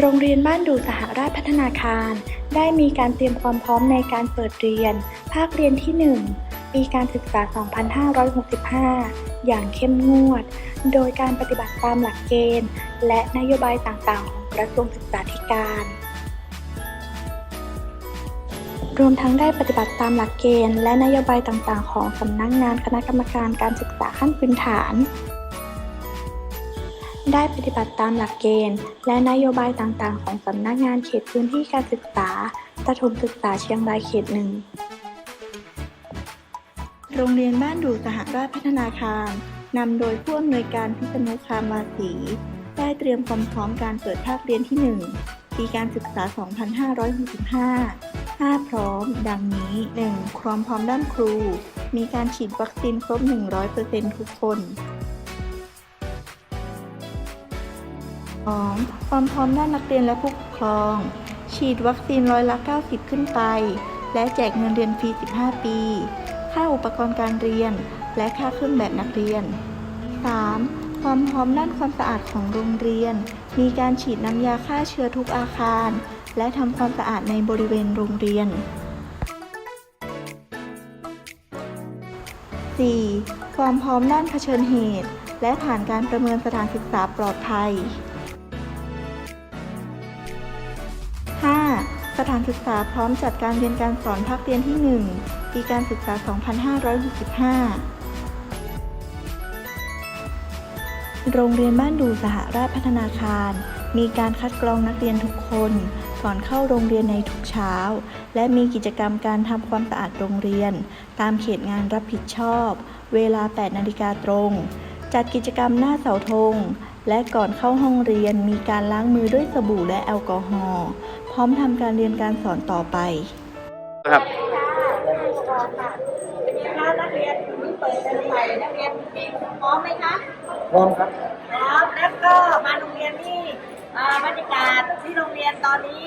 โรงเรียนบ้านดูสหราชพัฒนาคาร ได้มีการเตรียมความพร้อมในการเปิดเรียน ภาคเรียนที่ 1 ปีการศึกษา 2565 อย่างเข้มงวด โดยการปฏิบัติตามหลักเกณฑ์ และนโยบายต่างๆ ของกระทรวงศึกษาธิการ รวมทั้งได้ปฏิบัติตามหลักเกณฑ์ และนโยบายต่างๆ ของสำนักงานคณะกรรมการการศึกษาขั้นพื้นฐาน ได้ปฏิบัติตามหลักเกณฑ์ และนโยบายต่างๆ ของสำนักงานเขตพื้นที่การศึกษาประถมศึกษาเชียงรายเขตหนึ่ง โรงเรียนบ้านดูสหราชพัฒนาคารนำโดยผู้อำนวยการพิษณุคามวาสี ได้เตรียมความพร้อมการเปิดภาคเรียนที่ 1 ปีการศึกษา 2565 5 พร้อม ดังนี้ 1. ความพร้อมด้านครู มีการฉีดวัคซีนครบ 100%ทุกคน 2. ความพร้อมด้านนักเรียนและผู้ปกครอง ฉีดวัคซีนร้อยละ 90 ขึ้นไป และแจกเงินเรียนฟรี 15 ปี ค่าอุปกรณ์การเรียน และค่าเครื่องแบบนักเรียน 3. ความพร้อมด้านความสะอาดของโรงเรียน มีการฉีดน้ำยาฆ่าเชื้อทุกอาคาร และทำความสะอาดในบริเวณโรงเรียน 4. ความพร้อมด้านเผชิญเหตุ และผ่านการประเมินสถานศึกษาปลอดภัย สถานศึกษาพร้อมจัดการเรียนการสอนภาคเรียนที่ 1 ปีการศึกษา 2565 โรงเรียนบ้านดูสหราชพัฒนาคาร มีการคัดกรองนักเรียนทุกคนก่อนเข้าโรงเรียนในทุกเช้า และมีกิจกรรมการทำความสะอาดโรงเรียน ตามเขตงานรับผิดชอบ เวลา 8 นาฬิกาตรง จัดกิจกรรมหน้าเสาธงและก่อนเข้าห้องเรียนมีการล้างมือด้วยสบู่และแอลกอฮอล์ ร้อมทำการเรียนการสอนต่อไป ครับถ้านักเรียนที่เปิดเทอมใหม่นักเรียนพร้อมไหมคะพร้อมครับพร้อมแล้วก็มาโรงเรียนนี่อ่าบรรยากาศที่โรงเรียนตอนนี้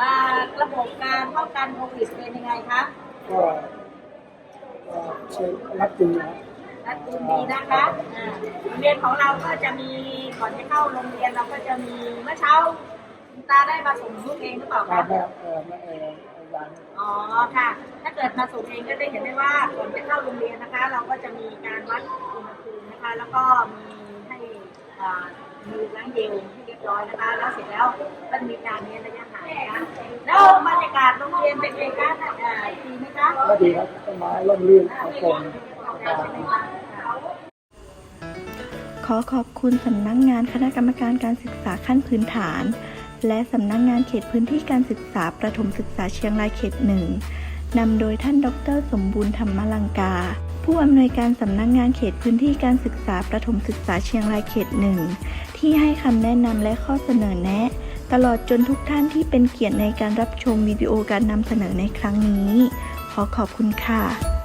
อ่าระบบการป้องกันโควิดเป็นยังไงคะก็เอ่อเชิญรับจริงนะครับรัดกุมดีนะคะอ่าโรงเรียนของเราก็จะมีก่อนจะเข้าโรงเรียนเราก็จะมีเมื่อเช้า คุณตาได้มาส่งลูกเองหรือเปล่าครัคะบแม่เออแม่เออวันอ๋อค่ะ ถ้าเกิดมาส่งเองก็ได้เห็นได้ว่าก่อนจะเข้าโรงเรียนนะคะ เราก็จะมีการวัดอุณหภูมินะคะ แล้วก็มีให้อ่ามือล้างเจลที่เรียบร้อยนะคะ แล้วเสร็จแล้วก็จะมีการเว้นระยะห่างนะคะแล้วบรรยากาศโรงเรียนเป็นไงคะอ่าดีไหมคะก็ดีครับต้นไม้ร่มรื่นเอาชมใช่ไหมคะ ขอขอบคุณสำนักงานคณะกรรมการการศึกษาขั้นพื้นฐาน และสำนักงานเขตพื้นที่การศึกษาประถมศึกษาเชียงรายเขตหนึ่งนำโดยท่านดร สมบูรณ์ธรรมลังกา ผู้อำนวยการสำนักงานเขตพื้นที่การศึกษาประถมศึกษาเชียงรายเขตหนึ่งที่ให้คำแนะนำและข้อเสนอแนะ ตลอดจนทุกท่านที่เป็นเกียรติในการรับชมวิดีโอการนำเสนอในครั้งนี้ ขอขอบคุณค่ะ